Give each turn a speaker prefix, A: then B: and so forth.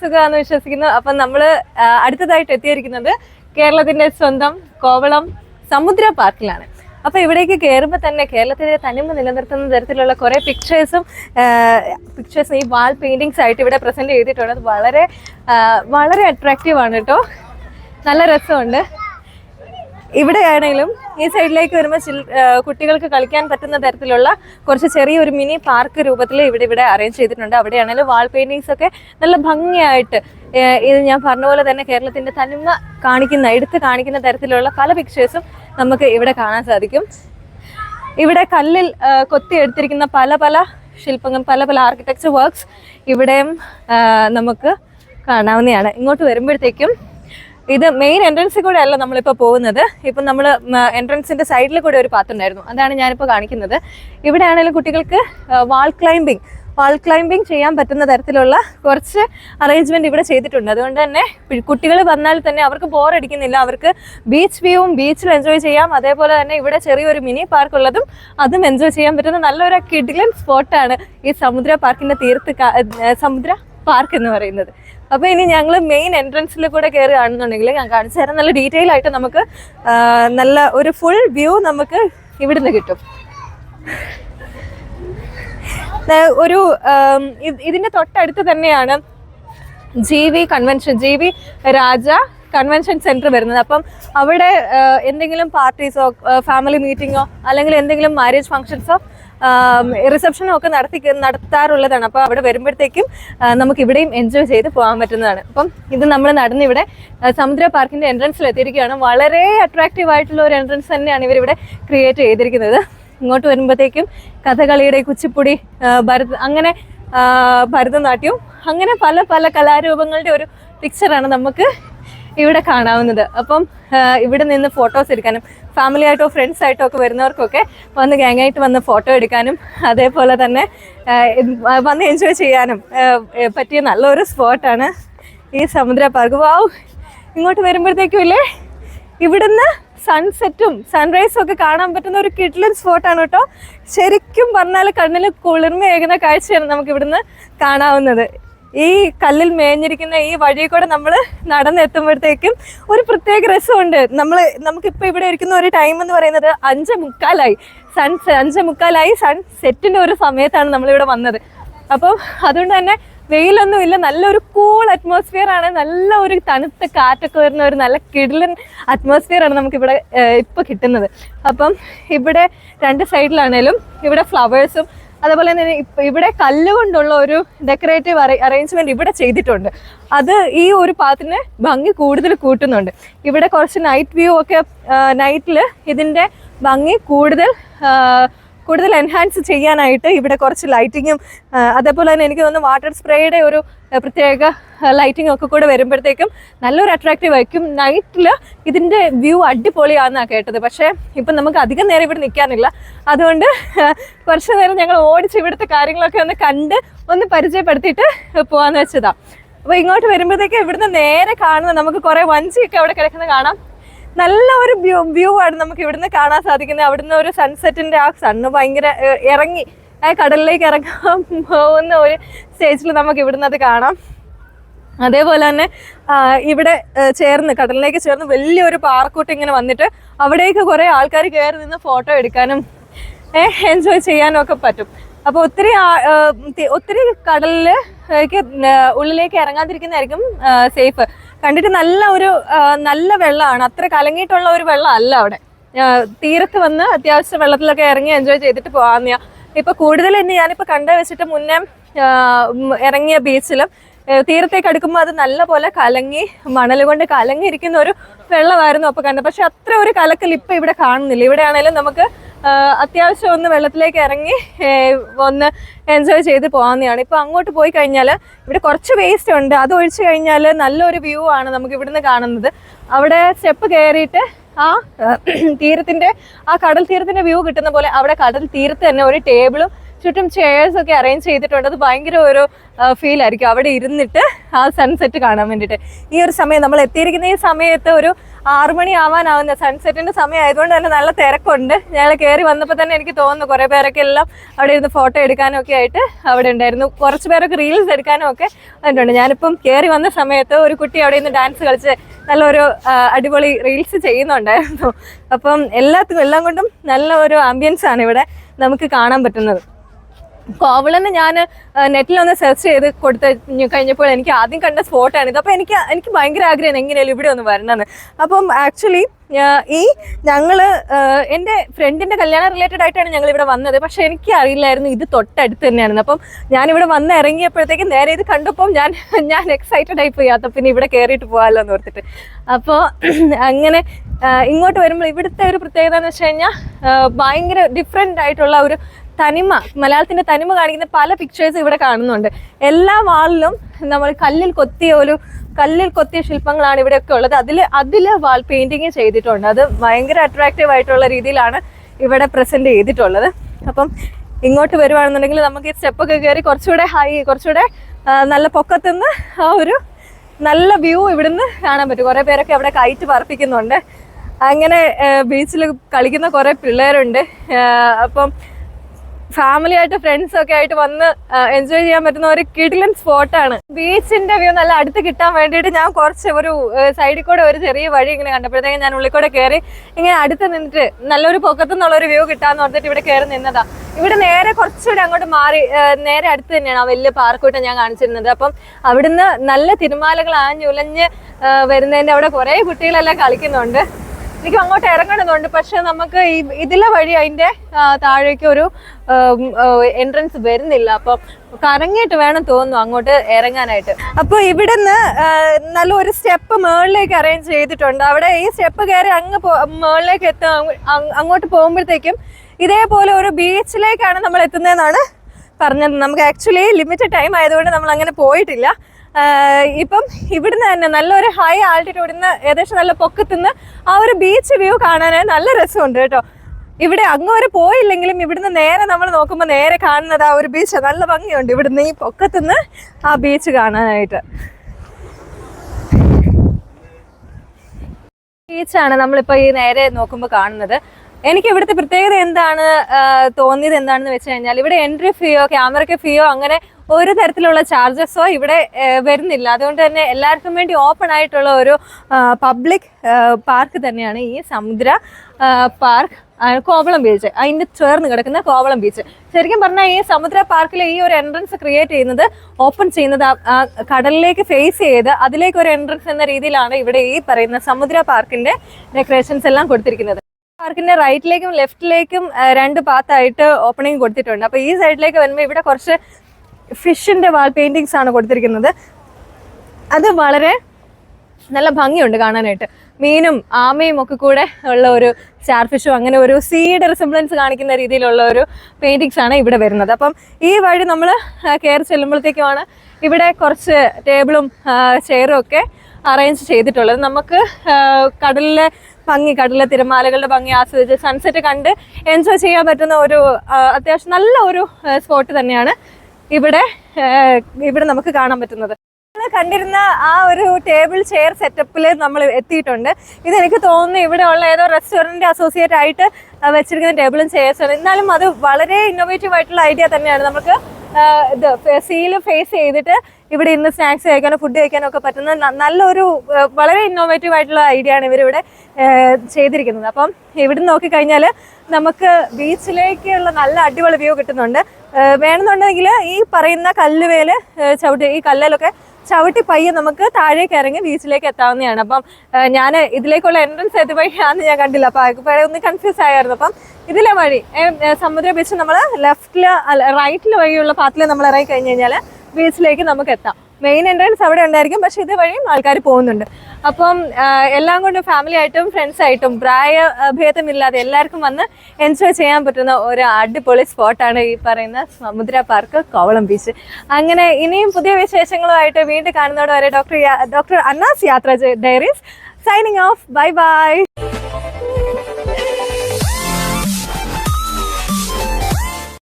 A: സുഖമാണെന്ന് വിശ്വസിക്കുന്നു. അപ്പം നമ്മൾ അടുത്തതായിട്ട് എത്തിയിരിക്കുന്നത് കേരളത്തിന്റെ സ്വന്തം കോവളം സമുദ്ര പാർക്കിലാണ്. അപ്പോൾ ഇവിടേക്ക് കയറുമ്പോൾ തന്നെ കേരളത്തിലെ തനിമ നിലനിർത്തുന്ന തരത്തിലുള്ള കുറേ പിക്ചേഴ്സും പിക്ചേഴ്സും ഈ വാൾ പെയിന്റിങ്സ് ആയിട്ട് ഇവിടെ പ്രസന്റ് ചെയ്തിട്ടുണ്ട്. അത് വളരെ വളരെ അട്രാക്റ്റീവ് ആണ് കേട്ടോ. നല്ല രസമുണ്ട്. ഇവിടെയാണെങ്കിലും ഈ സൈഡിലേക്ക് വരുമ്പോൾ ചിൽ കുട്ടികൾക്ക് കളിക്കാൻ പറ്റുന്ന തരത്തിലുള്ള കുറച്ച് ചെറിയൊരു മിനി പാർക്ക് രൂപത്തിൽ ഇവിടെ ഇവിടെ അറേഞ്ച് ചെയ്തിട്ടുണ്ട്. അവിടെയാണെങ്കിലും വാൾ പെയിന്റിങ്സ് ഒക്കെ നല്ല ഭംഗിയായിട്ട് ഇത് ഞാൻ പറഞ്ഞ പോലെ തന്നെ കേരളത്തിന്റെ തനിമ കാണിക്കുന്ന എടുത്ത് കാണിക്കുന്ന തരത്തിലുള്ള പല പിക്ചേഴ്സും നമുക്ക് ഇവിടെ കാണാൻ സാധിക്കും. ഇവിടെ കല്ലിൽ കൊത്തി കൊത്തിയെടുത്തിരിക്കുന്ന പല പല ശില്പങ്ങൾ പല പല ആർക്കിടെക്ചർ വർക്ക്സ് ഇവിടെയും നമുക്ക് കാണാവുന്നതാണ്. ഇങ്ങോട്ട് വരുമ്പോഴത്തേക്കും ഇത് മെയിൻ എൻട്രൻസിൽ കൂടെ അല്ല നമ്മളിപ്പോൾ പോകുന്നത്. ഇപ്പം നമ്മൾ എൻട്രൻസിന്റെ സൈഡിൽ കൂടെ ഒരു പാത്തുണ്ടായിരുന്നു. അതാണ് ഞാനിപ്പോൾ കാണിക്കുന്നത്. ഇവിടെ ആണെങ്കിലും കുട്ടികൾക്ക് വാൾ ക്ലൈംബിംഗ് വാൾ ക്ലൈംബിംഗ് ചെയ്യാൻ പറ്റുന്ന തരത്തിലുള്ള കുറച്ച് അറേഞ്ച്മെന്റ് ഇവിടെ ചെയ്തിട്ടുണ്ട്. അതുകൊണ്ട് തന്നെ കുട്ടികൾ വന്നാൽ തന്നെ അവർക്ക് ബോറടിക്കുന്നില്ല അവർക്ക് ബീച്ച് വ്യൂവും ബീച്ചിൽ എൻജോയ് ചെയ്യാം. അതേപോലെ തന്നെ ഇവിടെ ചെറിയൊരു മിനി പാർക്ക് ഉള്ളതും അതും എൻജോയ് ചെയ്യാൻ പറ്റുന്ന നല്ലൊരു കിഡിലൻ സ്പോട്ടാണ് ഈ സമുദ്ര പാർക്കിന്റെ തീർത്ത് സമുദ്ര പാർക്ക് എന്ന് പറയുന്നത്. അപ്പൊ ഇനി ഞങ്ങൾ മെയിൻ എൻട്രൻസിൽ കൂടെ കയറുകയാണെന്നുണ്ടെങ്കിൽ ഞാൻ കാണിച്ചു തരാം. നല്ല ഡീറ്റെയിൽ ആയിട്ട് നമുക്ക് നല്ല ഒരു ഫുൾ വ്യൂ നമുക്ക് ഇവിടുന്ന് കിട്ടും. ഒരു ഇതിന്റെ തൊട്ടടുത്ത് തന്നെയാണ് G V convention G V Raja convention centre വരുന്നത്. അപ്പം അവിടെ എന്തെങ്കിലും പാർട്ടീസോ ഫാമിലി മീറ്റിങ്ങോ അല്ലെങ്കിൽ എന്തെങ്കിലും മാരേജ് ഫംഗ്ഷൻസോ റിസപ്ഷനോ ഒക്കെ നടത്തി നടത്താറുള്ളതാണ്. അപ്പോൾ അവിടെ വരുമ്പോഴത്തേക്കും നമുക്ക് ഇവിടെയും എൻജോയ് ചെയ്ത് പോകാൻ പറ്റുന്നതാണ്. അപ്പം ഇത് നമ്മൾ നടന്നിവിടെ ഇവിടെ സമുദ്ര പാർക്കിന്റെ എൻട്രൻസിൽ എത്തിയിരിക്കുകയാണ്. വളരെ അട്രാക്റ്റീവ് ആയിട്ടുള്ള ഒരു എൻട്രൻസ് തന്നെയാണ് ഇവരിവിടെ ക്രിയേറ്റ് ചെയ്തിരിക്കുന്നത്. ഇങ്ങോട്ട് വരുമ്പോഴത്തേക്കും കഥകളിയുടെ കുച്ചിപ്പുടി ഭരത് അങ്ങനെ ഭരതനാട്യവും അങ്ങനെ പല പല കലാരൂപങ്ങളുടെ ഒരു പിക്ചറാണ് നമുക്ക് ഇവിടെ കാണാവുന്നത്. അപ്പം ഇവിടെ നിന്ന് ഫോട്ടോസ് എടുക്കാനും ഫാമിലി ആയിട്ടോ ഫ്രണ്ട്സ് ആയിട്ടോ ഒക്കെ വരുന്നവർക്കൊക്കെ വന്ന് ഗ്യാങ്ങായിട്ട് വന്ന് ഫോട്ടോ എടുക്കാനും അതേപോലെ തന്നെ വന്ന് എൻജോയ് ചെയ്യാനും പറ്റിയ നല്ലൊരു സ്പോട്ടാണ് ഈ സമുദ്ര പാർക്ക്. വാവ് ഇങ്ങോട്ട് വരുമ്പോഴത്തേക്കും ഇല്ലേ? ഇവിടുന്ന് സൺസെറ്റും സൺറൈസും ഒക്കെ കാണാൻ പറ്റുന്ന ഒരു കിഡ്ലൻ സ്പോട്ടാണ് കേട്ടോ. ശരിക്കും പറഞ്ഞാൽ കണ്ണിൽ കുളിർമയേകുന്ന കാഴ്ചയാണ് നമുക്ക് ഇവിടുന്ന് കാണാവുന്നത്. ഈ കല്ലിൽ മേഞ്ഞിരിക്കുന്ന ഈ വഴി കൂടെ നമ്മൾ നടന്നെത്തുമ്പോഴത്തേക്കും ഒരു പ്രത്യേക രസമുണ്ട്. നമ്മൾ നമുക്കിപ്പോൾ ഇവിടെ ഇരിക്കുന്ന ഒരു ടൈം എന്ന് പറയുന്നത് അഞ്ച് മുക്കാലായി. സൺ അഞ്ച് മുക്കാലായി സൺ സെറ്റിന്റെ ഒരു സമയത്താണ് നമ്മളിവിടെ വന്നത്. അപ്പം അതുകൊണ്ട് തന്നെ വെയിലൊന്നും ഇല്ല. നല്ലൊരു കൂൾ അറ്റ്മോസ്ഫിയർ ആണ്. നല്ല ഒരു തണുത്ത കാറ്റൊക്കെ വരുന്ന ഒരു നല്ല കിടിലൻ അറ്റ്മോസ്ഫിയർ ആണ് നമുക്കിവിടെ ഇപ്പോൾ ഇപ്പൊ കിട്ടുന്നത്. അപ്പം ഇവിടെ രണ്ട് സൈഡിലാണേലും ഇവിടെ ഫ്ലവേഴ്സും അതുപോലെ തന്നെ ഇവിടെ കല്ല് കൊണ്ടുള്ള ഒരു ഡെക്കറേറ്റീവ് അറേഞ്ച്മെന്റ് ഇവിടെ ചെയ്തിട്ടുണ്ട്. അത് ഈ ഒരു പാത്തിന് ഭംഗി കൂടുതൽ കൂട്ടുന്നുണ്ട്. ഇവിടെ കുറച്ച് നൈറ്റ് വ്യൂ ഒക്കെ നൈറ്റിൽ ഇതിന്റെ ഭംഗി കൂടുതൽ കൂടുതൽ എൻഹാൻസ് ചെയ്യാനായിട്ട് ഇവിടെ കുറച്ച് ലൈറ്റിങ്ങും അതേപോലെ തന്നെ എനിക്ക് തോന്നുന്നു വാട്ടർ സ്പ്രേയുടെ ഒരു പ്രത്യേക ലൈറ്റിംഗ് ഒക്കെ കൂടെ വരുമ്പോഴത്തേക്കും നല്ലൊരു അട്രാക്റ്റീവ് ആയിരിക്കും. നൈറ്റിൽ ഇതിന്റെ വ്യൂ അടിപൊളിയാണെന്നാണ് കേട്ടത്. പക്ഷേ ഇപ്പം നമുക്ക് അധികം നേരം ഇവിടെ നിൽക്കാനില്ല അതുകൊണ്ട് കുറച്ച് നേരം ഞങ്ങൾ ഓടിച്ച് ഇവിടുത്തെ കാര്യങ്ങളൊക്കെ ഒന്ന് കണ്ട് ഒന്ന് പരിചയപ്പെടുത്തിയിട്ട് പോകാമെന്ന് വെച്ചതാണ് അപ്പോൾ ഇങ്ങോട്ട് വരുമ്പോഴത്തേക്ക് ഇവിടുന്ന് നേരെ കാണുന്ന നമുക്ക് കുറേ വഞ്ചിയൊക്കെ അവിടെ കിടക്കുന്നത് കാണാം. നല്ല ഒരു വ്യൂ വ്യൂ ആണ് നമുക്ക് ഇവിടുന്ന് കാണാൻ സാധിക്കുന്നത്. അവിടുന്ന് ഒരു സൺസെറ്റിന്റെ ആ സണ്ണ് ഭയങ്കര ഇറങ്ങി ആ കടലിലേക്ക് ഇറങ്ങാൻ പോകുന്ന ഒരു സ്റ്റേജിൽ നമുക്ക് ഇവിടുന്ന് അത് കാണാം. അതേപോലെ തന്നെ ഇവിടെ ചേർന്ന് കടലിലേക്ക് ചേർന്ന് വലിയൊരു പാറക്കൂട്ട് ഇങ്ങനെ വന്നിട്ട് അവിടേക്ക് കുറേ ആൾക്കാർ കയറി നിന്ന് ഫോട്ടോ എടുക്കാനും എൻജോയ് ചെയ്യാനും ഒക്കെ പറ്റും. അപ്പോൾ ഒത്തിരി ഒത്തിരി കടലിലേക്ക് ഉള്ളിലേക്ക് ഇറങ്ങാതിരിക്കുന്നതായിരിക്കും സേഫ്. കണ്ടിട്ട് നല്ല ഒരു നല്ല വെള്ളമാണ്. അത്ര കലങ്ങിയിട്ടുള്ള ഒരു വെള്ളം അല്ല അവിടെ. തീരത്ത് വന്ന് അത്യാവശ്യം വെള്ളത്തിലൊക്കെ ഇറങ്ങി എൻജോയ് ചെയ്തിട്ട് പോകാമെന്ന ഇപ്പൊ കൂടുതൽ ഇനി ഞാനിപ്പോ കണ്ട വെച്ചിട്ട് മുന്നേ ഇറങ്ങിയ ബീച്ചിലും തീരത്തേക്ക് അടുക്കുമ്പോൾ അത് നല്ല പോലെ കലങ്ങി മണൽ കൊണ്ട് കലങ്ങിയിരിക്കുന്ന ഒരു വെള്ളമായിരുന്നു അപ്പോൾ കണ്ടത്. പക്ഷെ അത്ര ഒരു കലക്കൽ ഇപ്പൊ ഇവിടെ കാണുന്നില്ല. ഇവിടെയാണേലും നമുക്ക് അത്യാവശ്യം ഒന്ന് വെള്ളത്തിലേക്ക് ഇറങ്ങി ഒന്ന് എൻജോയ് ചെയ്ത് പോകാവുന്നതാണ്. ഇപ്പോൾ അങ്ങോട്ട് പോയി കഴിഞ്ഞാൽ ഇവിടെ കുറച്ച് വേസ്റ്റ് ഉണ്ട്. അത് ഒഴിച്ചു കഴിഞ്ഞാൽ നല്ലൊരു വ്യൂ ആണ് നമുക്ക് ഇവിടുന്ന് കാണുന്നത്. അവിടെ സ്റ്റെപ്പ് കയറിയിട്ട് ആ തീരത്തിന്റെ ആ കടൽ തീരത്തിന്റെ വ്യൂ കിട്ടുന്ന പോലെ അവിടെ കടൽ തീരത്ത് തന്നെ ഒരു ടേബിളും ചുറ്റും ചെയേഴ്സ് ഒക്കെ അറേഞ്ച് ചെയ്തിട്ടുണ്ട്. അത് ഭയങ്കര ഒരു ഫീൽ ആയിരിക്കും. അവിടെ ഇരുന്നിട്ട് ആ സൺസെറ്റ് കാണാൻ വേണ്ടിയിട്ട്. ഈ ഒരു സമയം നമ്മൾ എത്തിയിരിക്കുന്ന ഈ സമയത്ത് ഒരു ആറു മണി ആവാനാവുന്ന സൺസെറ്റിന്റെ സമയം ആയതുകൊണ്ട് തന്നെ നല്ല തിരക്കുണ്ട്. ഞങ്ങൾ കയറി വന്നപ്പോൾ തന്നെ എനിക്ക് തോന്നുന്നു കുറേ പേരൊക്കെ എല്ലാം അവിടെ ഇരുന്ന് ഫോട്ടോ എടുക്കാനൊക്കെ ആയിട്ട് അവിടെ ഉണ്ടായിരുന്നു. കുറച്ച് പേരൊക്കെ റീൽസ് എടുക്കാനും ഒക്കെ അതിട്ടുണ്ട് ഞാനിപ്പം കയറി വന്ന സമയത്ത് ഒരു കുട്ടി അവിടെ ഇരുന്ന് ഡാൻസ് കളിച്ച് നല്ലൊരു അടിപൊളി റീൽസ് ചെയ്യുന്നുണ്ടായിരുന്നു. അപ്പം എല്ലാത്തിനും എല്ലാം കൊണ്ടും നല്ല ഒരു ആംബിയൻസ് ആണ് ഇവിടെ നമുക്ക് കാണാൻ പറ്റുന്നത്. കോവളന്ന് ഞാൻ നെറ്റിലൊന്ന് സെർച്ച് ചെയ്ത് കൊടുത്ത് കഴിഞ്ഞപ്പോൾ എനിക്ക് ആദ്യം കണ്ട സ്പോട്ടാണ് ഇത്. അപ്പോൾ എനിക്ക് എനിക്ക് ഭയങ്കര ആഗ്രഹമാണ് എങ്ങനെയാലും ഇവിടെ ഒന്ന് വരണമെന്ന്. അപ്പം ആക്ച്വലി ഈ ഞങ്ങൾ എന്റെ ഫ്രണ്ടിന്റെ കല്യാണം റിലേറ്റഡ് ആയിട്ടാണ് ഞങ്ങൾ ഇവിടെ വന്നത്. പക്ഷേ എനിക്ക് അറിയില്ലായിരുന്നു ഇത് തൊട്ടടുത്ത് തന്നെയാണെന്ന്. അപ്പം ഞാനിവിടെ വന്ന് ഇറങ്ങിയപ്പോഴത്തേക്കും നേരെ ഇത് കണ്ടപ്പം ഞാൻ ഞാൻ എക്സൈറ്റഡ് ആയി പോയി. അപ്പം പിന്നെ ഇവിടെ കയറിയിട്ട് പോകാമല്ലോ എന്ന് ഓർത്തിട്ട്. അപ്പോൾ അങ്ങനെ ഇങ്ങോട്ട് വരുമ്പോൾ ഇവിടുത്തെ ഒരു പ്രത്യേകത എന്ന് വെച്ച് കഴിഞ്ഞാൽ ഭയങ്കര ഡിഫറെന്റ് ആയിട്ടുള്ള ഒരു തനിമ മലയാളത്തിന്റെ തനിമ കാണിക്കുന്ന പല പിക്ചേഴ്സ് ഇവിടെ കാണുന്നുണ്ട്. എല്ലാ വാളിലും നമ്മൾ കല്ലിൽ കൊത്തിയ ഒരു കല്ലിൽ കൊത്തിയ ശില്പങ്ങളാണ് ഇവിടെയൊക്കെ ഉള്ളത്. അതിൽ അതിൽ വാൾ പെയിന്റിങ് ചെയ്തിട്ടുണ്ട്. അത് ഭയങ്കര അട്രാക്റ്റീവ് ആയിട്ടുള്ള രീതിയിലാണ് ഇവിടെ പ്രസന്റ് ചെയ്തിട്ടുള്ളത്. അപ്പം ഇങ്ങോട്ട് വരുവാണെന്നുണ്ടെങ്കിൽ നമുക്ക് ഈ സ്റ്റെപ്പൊക്കെ കയറി കുറച്ചുകൂടെ ഹൈ കുറച്ചുകൂടെ നല്ല പൊക്കത്തുനിന്ന് ആ ഒരു നല്ല വ്യൂ ഇവിടുന്ന് കാണാൻ പറ്റും. കുറേ പേരൊക്കെ അവിടെ കയറ്റ് പറപ്പിക്കുന്നുണ്ട് അങ്ങനെ ബീച്ചിൽ കളിക്കുന്ന കുറേ പിള്ളേരുണ്ട്. അപ്പം ഫാമിലി ആയിട്ട് ഫ്രണ്ട്സ് ഒക്കെ ആയിട്ട് വന്ന് എൻജോയ് ചെയ്യാൻ പറ്റുന്ന ഒരു കിടിലൻ സ്പോട്ടാണ് ബീച്ചിന്റെ വ്യൂ നല്ല അടുത്ത് കിട്ടാൻ വേണ്ടിയിട്ട് ഞാൻ കുറച്ച് ഒരു സൈഡിൽ കൂടെ ഒരു ചെറിയ വഴി ഇങ്ങനെ കണ്ടപ്പോഴത്തേക്കും ഞാൻ ഉള്ളിൽ കൂടെ കയറി ഇങ്ങനെ അടുത്ത് നിന്നിട്ട് നല്ലൊരു പൊക്കത്തു നിന്നുള്ള ഒരു വ്യൂ കിട്ടാന്ന് പറഞ്ഞിട്ട് ഇവിടെ കയറി നിന്നതാ. ഇവിടെ നേരെ കുറച്ചുകൂടെ അങ്ങോട്ട് മാറി നേരെ അടുത്ത് തന്നെയാണ് ആ വലിയ പാർക്കൂട്ടം ഞാൻ കാണിച്ചിരുന്നത്. അപ്പം അവിടുന്ന് നല്ല തിരുമാലകൾ ആഞ്ഞുലഞ്ഞ് വരുന്നതിന്റെ അവിടെ കുറേ കുട്ടികളെല്ലാം കളിക്കുന്നുണ്ട്. എനിക്ക് അങ്ങോട്ട് ഇറങ്ങണമെന്നുണ്ട്. പക്ഷെ നമുക്ക് ഈ ഇതിലെ വഴി അതിന്റെ താഴേക്ക് ഒരു എൻട്രൻസ് വരുന്നില്ല. അപ്പം കറങ്ങിയിട്ട് വേണം തോന്നുന്നു അങ്ങോട്ട് ഇറങ്ങാനായിട്ട്. അപ്പോൾ ഇവിടുന്ന് നല്ല ഒരു സ്റ്റെപ്പ് മുകളിലേക്ക് അറേഞ്ച് ചെയ്തിട്ടുണ്ട്. അവിടെ ഈ സ്റ്റെപ്പ് കയറി അങ്ങ് മുകളിലേക്ക് എത്താൻ അങ്ങോട്ട് പോകുമ്പോഴത്തേക്കും ഇതേപോലെ ഒരു ബീച്ചിലേക്കാണ് നമ്മൾ എത്തുന്നതെന്നാണ് പറഞ്ഞത്. നമുക്ക് ആക്ച്വലി ലിമിറ്റഡ് ടൈം ആയതുകൊണ്ട് നമ്മൾ അങ്ങനെ പോയിട്ടില്ല. ഇപ്പം ഇവിടുന്ന് തന്നെ നല്ലൊരു ഹൈ ആൾട്ടിറ്റ്യൂഡിൽ നിന്ന് ഏകദേശം നല്ല പൊക്കത്തുനിന്ന് ആ ഒരു ബീച്ച് വ്യൂ കാണാനായി നല്ല രസമുണ്ട് കേട്ടോ. ഇവിടെ അങ്ങ് വരെ പോയില്ലെങ്കിലും ഇവിടുന്ന് നേരെ നമ്മൾ നോക്കുമ്പോൾ നേരെ കാണുന്നത് ആ ഒരു ബീച്ച് നല്ല ഭംഗിയുണ്ട് ഇവിടുന്ന് ഈ പൊക്കത്തുനിന്ന് ആ ബീച്ച് കാണാനായിട്ട്. ബീച്ചാണ് നമ്മളിപ്പോൾ ഈ നേരെ നോക്കുമ്പോൾ കാണുന്നത്. എനിക്ക് ഇവിടുത്തെ പ്രത്യേകത എന്താണ് തോന്നിയത് എന്താണെന്ന് വെച്ച് കഴിഞ്ഞാൽ ഇവിടെ എൻട്രി ഫീയോ ക്യാമറയ്ക്ക് ഫീയോ അങ്ങനെ ഒരു തരത്തിലുള്ള ചാർജസോ ഇവിടെ വരുന്നില്ല. അതുകൊണ്ട് തന്നെ എല്ലാവർക്കും വേണ്ടി ഓപ്പൺ ആയിട്ടുള്ള ഒരു പബ്ലിക് പാർക്ക് തന്നെയാണ് ഈ സമുദ്ര പാർക്ക് കോവളം ബീച്ച് അതിന്റെ ചേർന്ന് കിടക്കുന്ന കോവളം ബീച്ച് ശരിക്കും പറഞ്ഞാൽ ഈ സമുദ്ര പാർക്കിലെ ഈ ഒരു എൻട്രൻസ് ക്രിയേറ്റ് ചെയ്യുന്നത് ഓപ്പൺ ചെയ്യുന്നത് കടലിലേക്ക് ഫേസ് ചെയ്ത് അതിലേക്ക് ഒരു എൻട്രൻസ് എന്ന രീതിയിലാണ് ഇവിടെ ഈ പറയുന്ന സമുദ്ര പാർക്കിന്റെ ഡെക്കറേഷൻസ് എല്ലാം കൊടുത്തിരിക്കുന്നത്. പാർക്കിന്റെ റൈറ്റിലേക്കും ലെഫ്റ്റിലേക്കും രണ്ട് പാത്തായിട്ട് ഓപ്പണിംഗ് കൊടുത്തിട്ടുണ്ട്. അപ്പോൾ ഈ സൈഡിലേക്ക് വരുമ്പോൾ ഇവിടെ കുറച്ച് ഫിഷിന്റെ വാൾ പെയിന്റിങ്സ് ആണ് കൊടുത്തിരിക്കുന്നത്. അത് വളരെ നല്ല ഭംഗിയുണ്ട് കാണാനായിട്ട്. മീനും ആമയും ഒക്കെ കൂടെ ഉള്ള ഒരു സ്റ്റാർ ഫിഷും അങ്ങനെ ഒരു സീഡ് റിസംബ്ലൻസ് കാണിക്കുന്ന രീതിയിലുള്ള ഒരു പെയിന്റിങ്സ് ആണ് ഇവിടെ വരുന്നത്. അപ്പം ഈ വഴി നമ്മൾ കയറി ചെല്ലുമ്പോഴത്തേക്കുമാണ് ഇവിടെ കുറച്ച് ടേബിളും ചെയറും ഒക്കെ അറേഞ്ച് ചെയ്തിട്ടുള്ളത്. നമുക്ക് കടലിലെ ഭംഗി കടലിലെ തിരമാലകളുടെ ഭംഗി ആസ്വദിച്ച് സൺസെറ്റ് കണ്ട് എൻജോയ് ചെയ്യാൻ പറ്റുന്ന ഒരു അത്യാവശ്യം നല്ല ഒരു സ്പോട്ട് തന്നെയാണ് ഇവിടെ ഇവിടെ നമുക്ക് കാണാൻ പറ്റുന്നത്. കണ്ടിരുന്ന ആ ഒരു ടേബിൾ ചെയർ സെറ്റപ്പിൽ നമ്മൾ എത്തിയിട്ടുണ്ട്. ഇതെനിക്ക് തോന്നുന്നു ഇവിടെ ഉള്ള ഏതോ റെസ്റ്റോറന്റ് അസോസിയേറ്റ് ആയിട്ട് വെച്ചിരിക്കുന്ന ടേബിളും ചെയർസും എന്നാലും അത് വളരെ ഇന്നോവേറ്റീവ് ആയിട്ടുള്ള ഐഡിയ തന്നെയാണ്. നമുക്ക് ഇത് സീൽ ഫേസ് ചെയ്തിട്ട് ഇവിടെ ഇന്ന് സ്നാക്സ് കഴിക്കാനോ ഫുഡ് കഴിക്കാനോ ഒക്കെ പറ്റുന്ന നല്ലൊരു വളരെ ഇന്നോവേറ്റീവ് ആയിട്ടുള്ള ഐഡിയ ആണ് ഇവരിവിടെ ചെയ്തിരിക്കുന്നത്. അപ്പം ഇവിടെ നോക്കിക്കഴിഞ്ഞാൽ നമുക്ക് ബീച്ചിലേക്കുള്ള നല്ല അടിപൊളി വ്യൂ കിട്ടുന്നുണ്ട്. വേണമെന്നുണ്ടെങ്കിൽ ഈ പറയുന്ന കല്ലുവേൽ ചവിട്ടി ഈ കല്ലിലൊക്കെ ചവിട്ടി പയ്യെ നമുക്ക് താഴേക്ക് ഇറങ്ങി ബീച്ചിലേക്ക് എത്താവുന്നതാണ്. അപ്പം ഞാൻ ഇതിലേക്കുള്ള എൻട്രൻസ് ഏത് വഴിയാണെന്ന് ഞാൻ കണ്ടില്ല. അപ്പം അതൊക്കെ ഒന്ന് കൺഫ്യൂസ് ആയിരുന്നു അപ്പം ഇതിലെ വഴി സമുദ്ര ബീച്ച് നമ്മൾ ലെഫ്റ്റിൽ റൈറ്റിൽ വഴിയുള്ള പാത്തിൽ നമ്മൾ ഇറങ്ങി കഴിഞ്ഞ് കഴിഞ്ഞാൽ ബീച്ചിലേക്ക് നമുക്ക് എത്താം. മെയിൻ എൻട്രൻസ് അവിടെ ഉണ്ടായിരിക്കും. പക്ഷെ ഇത് വഴിയും ആൾക്കാർ പോകുന്നുണ്ട്. അപ്പം എല്ലാം കൊണ്ടും ഫാമിലി ആയിട്ടും ഫ്രണ്ട്സ് ആയിട്ടും പ്രായ ഭേദമില്ലാതെ എല്ലാവർക്കും വന്ന് എൻജോയ് ചെയ്യാൻ പറ്റുന്ന ഒരു അടിപൊളി സ്പോട്ടാണ് ഈ പറയുന്ന സമുദ്ര പാർക്ക് കോവളം ബീച്ച് അങ്ങനെ ഇനിയും പുതിയ വിശേഷങ്ങളുമായിട്ട് വീണ്ടും കാണുന്നതോടെ വരെ doctor doctor Anna's yatra diaries. Signing off bye bye